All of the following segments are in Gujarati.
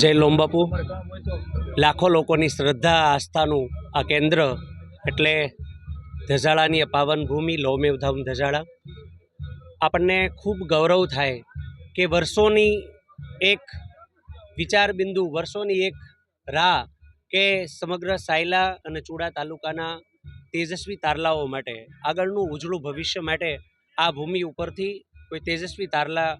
જય લોમબાપુ લાખો લોકોની શ્રદ્ધા, આસ્થાનું આ કેન્દ્ર એટલે ધજાળાની પાવન ભૂમિ લોમેવધામ ધજાળા. આપણને ખૂબ ગૌરવ થાય કે વર્ષોની એક વિચાર બિંદુ વર્ષોની એક રાહ કે સમગ્ર સાયલા અને ચૂડા તાલુકાના તેજસ્વી તારલાઓ માટે, આગળનું ઉજળું ભવિષ્ય માટે આ ભૂમિ ઉપરથી કોઈ તેજસ્વી તારલા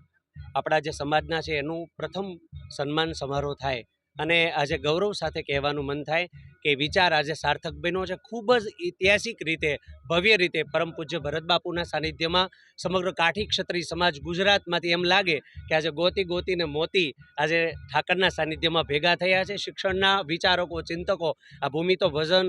આપણા જે સમાજના છે, એનું પ્રથમ સન્માન સમારોહ થાય. અને આજે ગૌરવ સાથે કહેવાનું મન થાય કે વિચાર આજે સાર્થક બન્યો છે. ખૂબ જ ઐતિહાસિક રીતે, ભવ્ય રીતે પરમ પૂજ્ય ભરતબાપુના સાનિધ્યમાં સમગ્ર કાઠી ક્ષત્રિય સમાજ ગુજરાતમાંથી એમ લાગે કે આજે ગોતી ગોતીને મોતી આજે ઠાકરના સાનિધ્યમાં ભેગા થયા છે. શિક્ષણના વિચારકો, ચિંતકો, આ ભૂમિ તો ભજન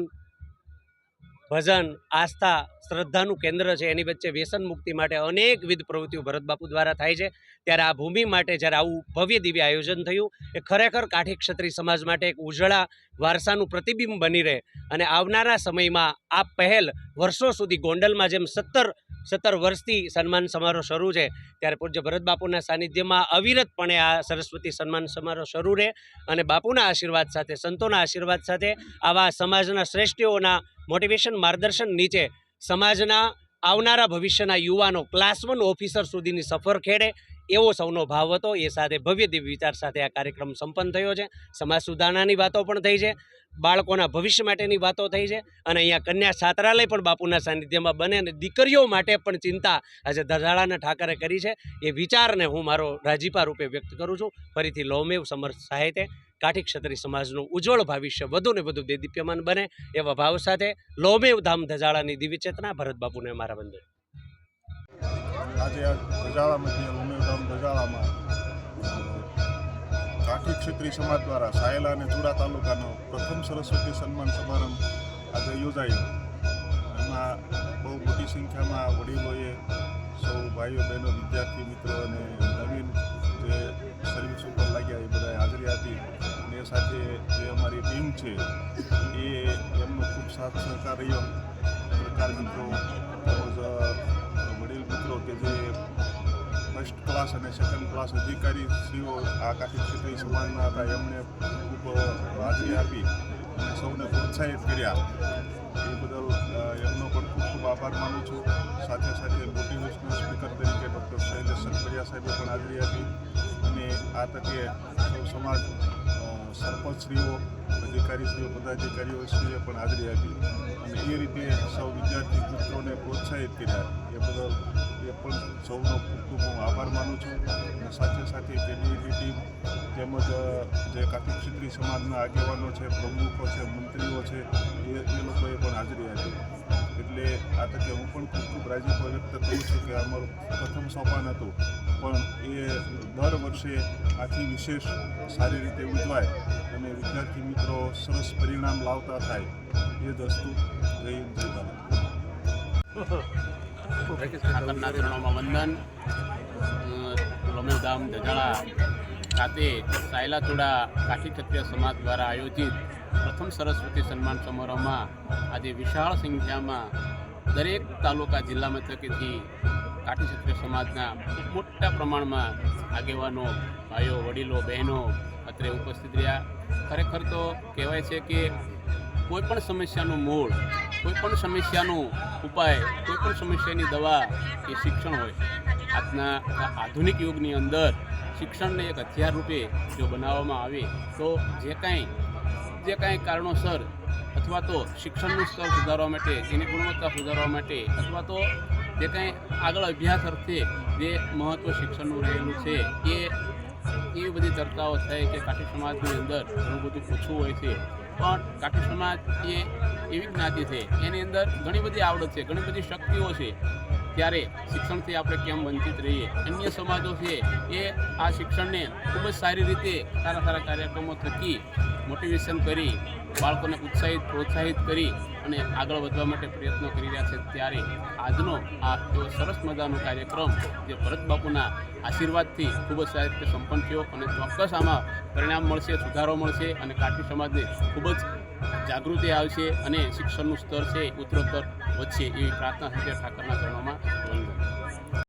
ભજન, આસ્થા, શ્રદ્ધાનું કેન્દ્ર છે એની વચ્ચે વ્યસન મુક્તિ માટે અનેકવિધ પ્રવૃત્તિઓ ભરતબાપુ દ્વારા થાય છે. ત્યારે આ ભૂમિ માટે જ્યારે આવું ભવ્ય દિવ્ય આયોજન થયું, એ ખરેખર કાઠી ક્ષત્રિય સમાજ માટે એક ઉજળા વારસાનું પ્રતિબિંબ બની રહે. અને આવનારા સમયમાં આ પહેલ વર્ષો સુધી ગોંડલમાં જેમ સત્તર સત્તર વર્ષથી સન્માન સમારોહ શરૂ છે. ત્યારે પૂજ્ય ભરત બાપુના સાનિધ્યમાં અવિરતપણે આ સરસ્વતી સન્માન સમારોહ શરૂ રહે અને બાપુના આશીર્વાદ સાથે, સંતોના આશીર્વાદ સાથે આવા સમાજના શ્રેષ્ઠીઓના મોટિવેશન માર્ગદર્શન નીચે સમાજના આવનારા ભવિષ્યના યુવાનો, ક્લાસ વન ઓફિસર સુધીની સફર ખેડે એવો સૌનો ભાવ હતો. એ સાથે ભવ્ય દિવ્ય વિચાર સાથે આ કાર્યક્રમ સંપન્ન થયો છે. સમાજ સુધારણાની વાતો પણ થઈ છે. બાળકોના ભવિષ્ય માટેની વાતો થઈ છે. અને અહીંયા કન્યા છાત્રાલય પણ બાપુના સાનિધ્યમાં બને અને દીકરીઓ માટે પણ ચિંતા આજે ધજાળાના ઠાકરે કરી છે. એ વિચારને હું મારો રાજીપા રૂપે વ્યક્ત કરું છું. ફરીથી લોમેવ સમર્થ સાહિત્ય કાઠી ક્ષત્રિય સમાજનું ઉજ્જવળ ભવિષ્ય વધુ ને વધુ દેદીપ્યમાન બને એવા ભાવ સાથે લોમેવ ધામ ધજાળાની દિવ્ય ચેતના ભરત બાપુને મારા વંદન આજે મધ્ય ઉમેદગામ ગજાળામાં કાઠી ક્ષત્રિય સમાજ દ્વારા સાયલા અને ચુડા તાલુકાનો પ્રથમ સરસ્વતી સન્માન સમારંભ આજે યોજાયો. એમાં બહુ મોટી સંખ્યામાં વડીલોએ સૌ ભાઈઓ, બહેનો, વિદ્યાર્થી મિત્રો અને નવીન જે સર્વિસ ઉપર લાગ્યા એ બધાએ હાજરી આપી. અને સાથે જે અમારી ટીમ છે, એ એમનો ખૂબ સાથ સહકાર રહ્યો. સરકાર મિત્રો, તેમજ વડીલ મિત્રો કે જે ફર્સ્ટ ક્લાસ અને સેકન્ડ ક્લાસ અધિકારી શ્રીઓ આ કાઠી ક્ષેત્રીય સમાજના હતા, એમણે ખૂબ હાજરી આપી અને સૌને પ્રોત્સાહિત કર્યા. એ બદલ એમનો પણ ખૂબ ખૂબ આભાર માનું છું. સાથે સાથે મોટિવેશનલ સ્પીકર તરીકે ડૉક્ટર શૈલેષ સરપરિયા સાહેબે પણ હાજરી આપી. અને આ તકે સૌ સમાજ સરપંચશ્રીઓ, અધિકારીશ્રીઓ પદાધિકારીઓશ્રીએ પણ હાજરી આપી અને એ રીતે સૌ વિદ્યાર્થી મિત્રોને પ્રોત્સાહિત કર્યા. એ બદલ એ પણ સૌનો ખૂબ ખૂબ હું આભાર માનું છું અને સાથે સાથે કેબિનેટની ટીમ તેમજ જે કાઠી ક્ષેત્રીય સમાજના આગેવાનો છે, પ્રમુખો છે, મંત્રીઓ છે એ લોકોએ પણ હાજરી આપી. એટલે આ તકે હું પણ ખૂબ ખૂબ રાજીપો વ્યક્ત કરું છું કે અમારું પ્રથમ સોપાન હતું. પણ એ દર વર્ષે આથી વિશેષ સારી રીતે ઉજવાય અને વિદ્યાર્થી મિત્રો સરસ પરિણામ લાવતા થાય એ વસ્તુ જય હિન્દ, જય ભારત. વંદન. લોમેવધામ ધજાળા ખાતે સાયલાતોડા કાઠી ક્ષત્રિય સમાજ દ્વારા આયોજિત પ્રથમ સરસ્વતી સન્માન સમારોહમાં આજે વિશાળ સંખ્યામાં દરેક તાલુકા જિલ્લા મથકેથી કાઠી ક્ષત્રિય સમાજના મોટા પ્રમાણમાં આગેવાનો, ભાઈઓ, વડીલો, બહેનો અત્રે ઉપસ્થિત રહ્યા. ખરેખર તો કહેવાય છે કે કોઈ પણ સમસ્યાનું મૂળ, કોઈ પણ સમસ્યાનું ઉપાય, કોઈ પણ સમસ્યાની દવા એ શિક્ષણ હોય. આજના આધુનિક યુગની અંદર શિક્ષણને એક હથિયાર રૂપે જો બનાવવામાં આવે, તો જે કાંઈ જે કાંઈ કારણોસર અથવા તો શિક્ષણનું સ્તર સુધારવા માટે તેની ગુણવત્તા સુધારવા માટે અથવા તો જે કાંઈ આગળ અભ્યાસ અર્થે જે મહત્ત્વ શિક્ષણનું રહેલું છે, એ એવી બધી ચર્ચાઓ થાય કે કાઠી સમાજની અંદર ઘણું બધું ઓછું હોય છે. પણ કાઠી સમાજ એ એવી જ્ઞાતિ છે, એની અંદર ઘણી બધી આવડત છે, ઘણી બધી શક્તિઓ છે. ત્યારે શિક્ષણથી આપણે કેમ વંચિત રહીએ? અન્ય સમાજો છે એ આ શિક્ષણને ખૂબ જ સારી રીતે સારા સારા કાર્યક્રમો થકી મોટિવેશન કરી બાળકોને ઉત્સાહિત, પ્રોત્સાહિત કરી અને આગળ વધવા માટે પ્રયત્નો કરી રહ્યા છે. ત્યારે આજનો આ એવો સરસ મજાનો કાર્યક્રમ જે ભરત બાપુના આશીર્વાદથી ખૂબ જ સારી રીતે સંપન્ન થયો અને ચોક્કસ આમાં પરિણામ મળશે, સુધારો મળશે અને કાઠી સમાજને ખૂબ જ જાગૃતિ આવશે અને શિક્ષણનું સ્તર છે ઉત્તરોત્તર વધશે એવી પ્રાર્થના સાથે ઠાકરના ચરણોમાં